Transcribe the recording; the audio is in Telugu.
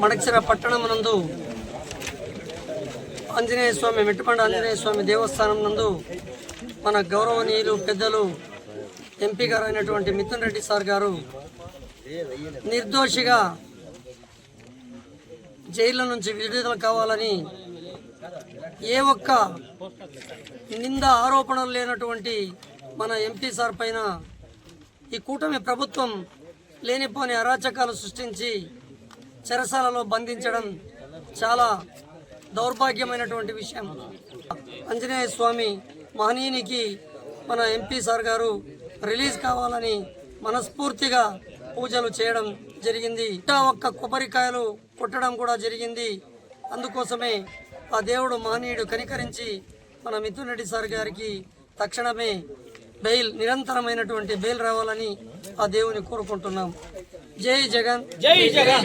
మడక్సిర పట్టణం నందు ఆంజనేయ స్వామి మెట్టుపండ ఆంజనేయ స్వామి దేవస్థానం నందు మన గౌరవనీయులు పెద్దలు ఎంపీ గారు అయినటువంటి మిథున్ రెడ్డి సార్ గారు నిర్దోషిగా జైల్లో నుంచి విడుదల కావాలని ఏ ఒక్క నింద ఆరోపణలు లేనటువంటి మన ఎంపీ సార్ పైన ఈ కూటమి ప్రభుత్వం లేనిపోని అరాచకాలు సృష్టించి చెరసాలలో బంధించడం చాలా దౌర్భాగ్యమైనటువంటి విషయం. ఆంజనేయ స్వామి మహనీయునికి మన ఎంపీ సార్ గారు రిలీజ్ కావాలని మనస్ఫూర్తిగా పూజలు చేయడం జరిగింది. ఇంకా ఒక్క కొబ్బరికాయలు కొట్టడం కూడా జరిగింది. అందుకోసమే ఆ దేవుడు మహనీయుడు కనికరించి మన మిథున్ రెడ్డి సార్ గారికి తక్షణమే బెయిల్ నిరంతరమైనటువంటి బెయిల్ రావాలని ఆ దేవుని కోరుకుంటున్నాం. జై జగన్. జై జగన్.